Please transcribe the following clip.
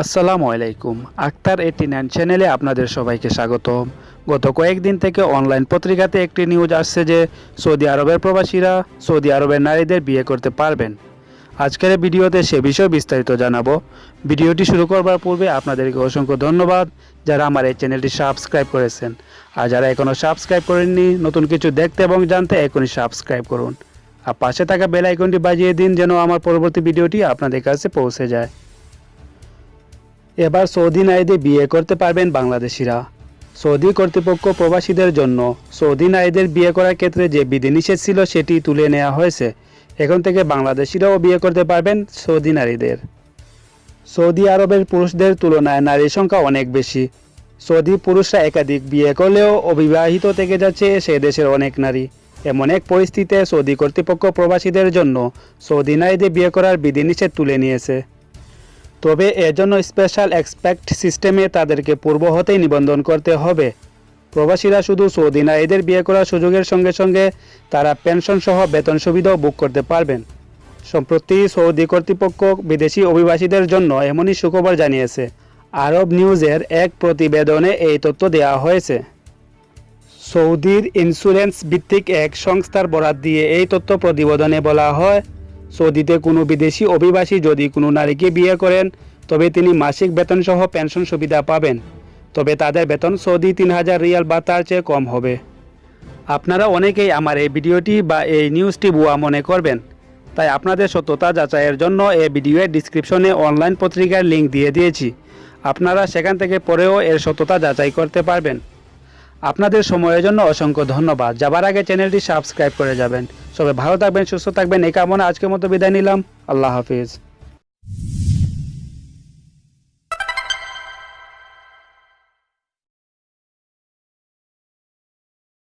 আসসালামু আলাইকুম। Akter eighty nine চ্যানেলে আপনাদের সবাইকে স্বাগতম। গত কয়েকদিন থেকে অনলাইন পত্রিকাতে একটি নিউজ আসছে যে সৌদি আরবের প্রবাসীরা সৌদি আরবের নারীদের বিয়ে করতে পারবেন। আজকের ভিডিওতে সে বিষয়ে বিস্তারিত জানাব। ভিডিওটি শুরু করবার পূর্বে আপনাদেরকে অসংখ্য ধন্যবাদ যারা আমার এই চ্যানেলটি সাবস্ক্রাইব করেছেন। আর যারা এখনও সাবস্ক্রাইব করেননি, নতুন কিছু দেখতে এবং জানতে এখনই সাবস্ক্রাইব করুন। আর পাশে থাকা বেল আইকনটি বাজিয়ে দিন যেন আমার পরবর্তী ভিডিওটি আপনাদের কাছে পৌঁছে যায়। এবার সৌদি নারীদের বিয়ে করতে পারবেন বাংলাদেশিরা। সৌদি কর্তৃপক্ষ প্রবাসীদের জন্য সৌদি নারীদের বিয়ে করার ক্ষেত্রে যে বিধিনিষেধ ছিল সেটি তুলে নেওয়া হয়েছে। এখন থেকে বাংলাদেশিরাও বিয়ে করতে পারবেন সৌদি নারীদের। সৌদি আরবের পুরুষদের তুলনায় নারীর সংখ্যা অনেক বেশি। সৌদি পুরুষরা একাধিক বিয়ে করলেও অবিবাহিত থেকে যাচ্ছে সে দেশের অনেক নারী। এমন এক পরিস্থিতিতে সৌদি কর্তৃপক্ষ প্রবাসীদের জন্য সৌদি নারীদের বিয়ে করার বিধিনিষেধ তুলে নিয়েছে। তবে এজন্য স্পেশাল এক্সপেক্ট সিস্টেমে তাদেরকে পূর্ব হতেই নিবন্ধন করতে হবে। প্রবাসীরা শুধু সৌদি নারীদের বিয়ে করার সুযোগের সঙ্গে সঙ্গে তারা পেনশন সহ বেতন সুবিধাও বুক করতে পারবেন। সম্প্রতি সৌদি কর্তৃপক্ষ বিদেশি অভিবাসীদের জন্য এমনই সুখবর জানিয়েছে। আরব নিউজের এক প্রতিবেদনে এই তথ্য দেওয়া হয়েছে। সৌদির ইন্স্যুরেন্স ভিত্তিক এক সংস্থার বরাত দিয়ে এই তথ্য প্রতিবেদনে বলা হয় সৌদিতে কোনো বিদেশি অভিবাসী যদি কোনো নারীকে বিয়ে করেন, তবে তিনি মাসিক বেতন সহ পেনশন সুবিধা পাবেন। তবে তাদের বেতন সৌদি তিন হাজার রিয়াল বা তার চেয়ে কম হবে। আপনারা অনেকেই আমার এই ভিডিওটি বা এই নিউজটি ভুয়া মনে করবেন। তাই আপনাদের সত্যতা যাচাইয়ের জন্য এই ভিডিওর ডিসক্রিপশনে অনলাইন পত্রিকার লিঙ্ক দিয়ে দিয়েছি। আপনারা সেখান থেকে পরেও এর সত্যতা যাচাই করতে পারবেন। আপনাদের সময়ের জন্য অসংখ্য ধন্যবাদ। যাবার আগে চ্যানেলটি সাবস্ক্রাইব করে যাবেন। সবাই ভালো থাকবেন সুস্থ থাকবেন। এই কামনা আজকের মতো বিদায় নিলাম। আল্লাহ হাফিজ।